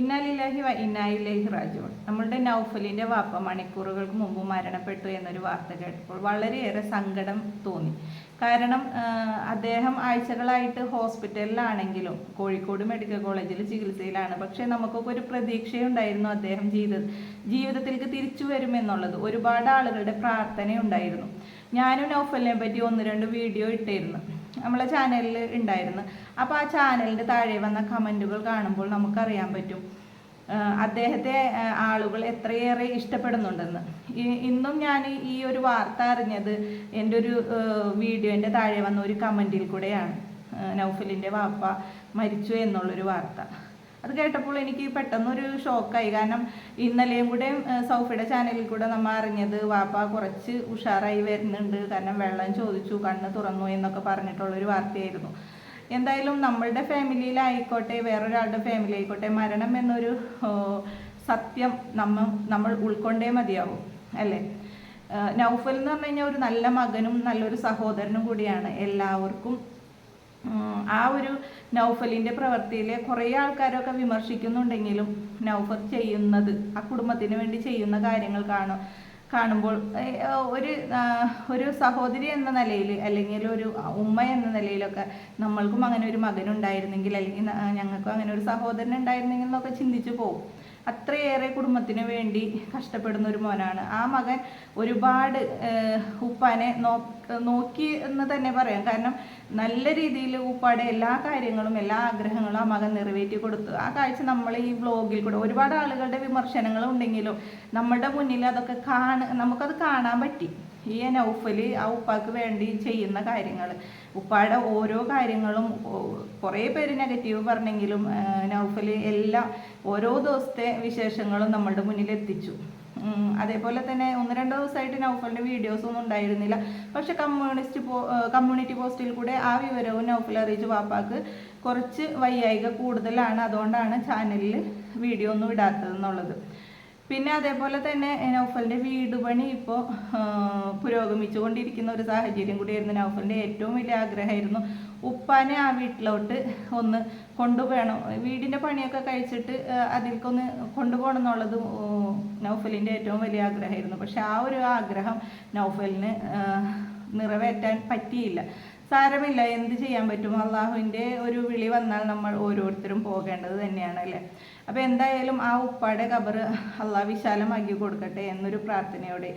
ഇന്നാലില്ലാഹി വ ഇന്നായില്ലാഹി റാജുവൻ നമ്മളുടെ നൗഫലിന്റെ വാപ്പ മണിക്കൂറുകൾക്ക് മുമ്പ് മരണപ്പെട്ടു എന്നൊരു വാർത്ത കേട്ടപ്പോൾ വളരെയേറെ സങ്കടം തോന്നി. കാരണം അദ്ദേഹം ആഴ്ചകളായിട്ട് ഹോസ്പിറ്റലിലാണെങ്കിലും കോഴിക്കോട് മെഡിക്കൽ കോളേജിൽ ചികിത്സയിലാണ്. പക്ഷേ നമുക്കൊക്കെ ഒരു പ്രതീക്ഷയുണ്ടായിരുന്നു അദ്ദേഹം ജീവിത ജീവിതത്തിലേക്ക് തിരിച്ചു വരുമെന്നുള്ളത്. ഒരുപാട് ആളുകളുടെ പ്രാർത്ഥനയുണ്ടായിരുന്നു. ഞാനും നൗഫലിനെ പറ്റി ഒന്ന് രണ്ട് വീഡിയോ ഇട്ടിരുന്നു. നമ്മളെ ചാനലിൽ ഉണ്ടായിരുന്നു അപ്പോൾ ആ ചാനലിന്റെ താഴെ വന്ന കമന്റുകൾ കാണുമ്പോൾ നമുക്കറിയാൻ പറ്റും. അദ്ദേഹത്തെ ആളുകൾ എത്രയേറെ ഇഷ്ടപ്പെടുന്നുണ്ടെന്ന്. ഇന്നും ഞാൻ ഈ ഒരു വാർത്ത അറിഞ്ഞത് എന്റെ ഒരു വീഡിയോന്റെ താഴെ വന്ന ഒരു കമന്റിൽ കൂടെയാണ്. നൗഫലിന്റെ വാപ്പ മരിച്ചു എന്നുള്ളൊരു വാർത്ത. അത് കേട്ടപ്പോൾ എനിക്ക് പെട്ടെന്നൊരു ഷോക്കായി കാരണം ഇന്നലെയും കൂടെ സൗഫിയുടെ ചാനലിൽ കൂടെ നമ്മൾ അറിഞ്ഞത് വാപ്പ കുറച്ച് ഉഷാറായി വരുന്നുണ്ട്. കാരണം വെള്ളം ചോദിച്ചു കണ്ണ് തുറന്നു എന്നൊക്കെ പറഞ്ഞിട്ടുള്ളൊരു വാർത്തയായിരുന്നു. എന്തായാലും നമ്മളുടെ ഫാമിലിയിലായിക്കോട്ടെ വേറൊരാളുടെ ഫാമിലി ആയിക്കോട്ടെ മരണം എന്നൊരു സത്യം നമ്മ നമ്മൾ ഉൾക്കൊണ്ടേ മതിയാവും അല്ലേ? നൗഫൽ എന്ന് പറഞ്ഞു കഴിഞ്ഞാൽ ഒരു നല്ല മകനും നല്ലൊരു സഹോദരനും കൂടിയാണ്. എല്ലാവർക്കും ആ ഒരു നൗഫലിന്റെ പ്രവൃത്തിയിലെ കുറേ ആൾക്കാരൊക്കെ വിമർശിക്കുന്നുണ്ടെങ്കിലും നൗഫൽ ചെയ്യുന്നത് ആ കുടുംബത്തിന് വേണ്ടി ചെയ്യുന്ന കാര്യങ്ങൾ കാണും കാണുമ്പോൾ ഒരു ഒരു സഹോദരി എന്ന നിലയിൽ അല്ലെങ്കിൽ ഒരു ഉമ്മ എന്ന നിലയിലൊക്കെ നമ്മൾക്കും അങ്ങനെ ഒരു മകനുണ്ടായിരുന്നെങ്കിൽ അല്ലെങ്കിൽ ഞങ്ങൾക്കും അങ്ങനെ ഒരു സഹോദരൻ ഉണ്ടായിരുന്നെങ്കിൽ എന്നൊക്കെ ചിന്തിച്ചു പോകും അത്രയേറെ കുടുംബത്തിന് വേണ്ടി കഷ്ടപ്പെടുന്ന ഒരു മോനാണ്. ആ മകൻ ഒരുപാട് ഉപ്പാനെ നോക്കി എന്ന് തന്നെ പറയാം. കാരണം നല്ല രീതിയിൽ ഉപ്പാടെ എല്ലാ കാര്യങ്ങളും എല്ലാ ആഗ്രഹങ്ങളും ആ മകൻ നിറവേറ്റി കൊടുത്തു. ആ കാഴ്ച നമ്മൾ ഈ വ്ലോഗിൽ കൂടെ ഒരുപാട് ആളുകളുടെ വിമർശനങ്ങൾ ഉണ്ടെങ്കിലും നമ്മുടെ മുന്നിൽ അതൊക്കെ കാണ നമുക്കത് കാണാൻ പറ്റി. ഈ നൗഫൽ ആ ഉപ്പാക്ക് വേണ്ടി ചെയ്യുന്ന കാര്യങ്ങൾ ഉപ്പായുടെ ഓരോ കാര്യങ്ങളും കുറേ പേര് നെഗറ്റീവ് പറഞ്ഞെങ്കിലും ആ, നൗഫൽ എല്ലാം ഓരോ ദിവസത്തെ വിശേഷങ്ങളും നമ്മളുടെ മുന്നിൽ എത്തിച്ചു. അതേപോലെ തന്നെ ഒന്ന് രണ്ടോ ദിവസമായിട്ട് നൗഫലിന്റെ വീഡിയോസൊന്നും ഉണ്ടായിരുന്നില്ല. പക്ഷെ കമ്മ്യൂണിസ്റ്റ് പോ കമ്മ്യൂണിറ്റി പോസ്റ്റിൽ കൂടെ ആ വിവരവും നൗഫൽ അറിയിച്ചു. വാപ്പാക്ക് കുറച്ച് വയ്യായിക കൂടുതലാണ്. അതുകൊണ്ടാണ് ചാനലിൽ വീഡിയോ ഒന്നും ഇടാത്തതെന്നുള്ളത് പിന്നെ അതേപോലെ തന്നെ നൗഫലിന്റെ വീട് പണി ഇപ്പോൾ പുരോഗമിച്ചു കൊണ്ടിരിക്കുന്ന ഒരു സാഹചര്യം കൂടിയായിരുന്നു. നൗഫലിന്റെ ഏറ്റവും വലിയ ആഗ്രഹമായിരുന്നു ഉപ്പാനെ ആ വീട്ടിലോട്ട് ഒന്ന് കൊണ്ടുപോകണം. വീടിന്റെ പണിയൊക്കെ കഴിച്ചിട്ട് അതിലേക്കൊന്ന് കൊണ്ടുപോകണം എന്നുള്ളത് നൗഫലിന്റെ ഏറ്റവും വലിയ ആഗ്രഹമായിരുന്നു. പക്ഷെ ആ ഒരു ആഗ്രഹം നൗഫലിന് നിറവേറ്റാൻ പറ്റിയില്ല. സാരമില്ല. എന്ത് ചെയ്യാൻ പറ്റും? അള്ളാഹുവിന്റെ ഒരു വിളി വന്നാൽ നമ്മൾ ഓരോരുത്തരും പോകേണ്ടത് തന്നെയാണ് അല്ലേ? അപ്പോൾ എന്തായാലും ആ ഉപ്പാടെ കബർ അള്ളാഹ് വിശാലമാക്കി കൊടുക്കട്ടെ എന്നൊരു പ്രാർത്ഥനയോടെ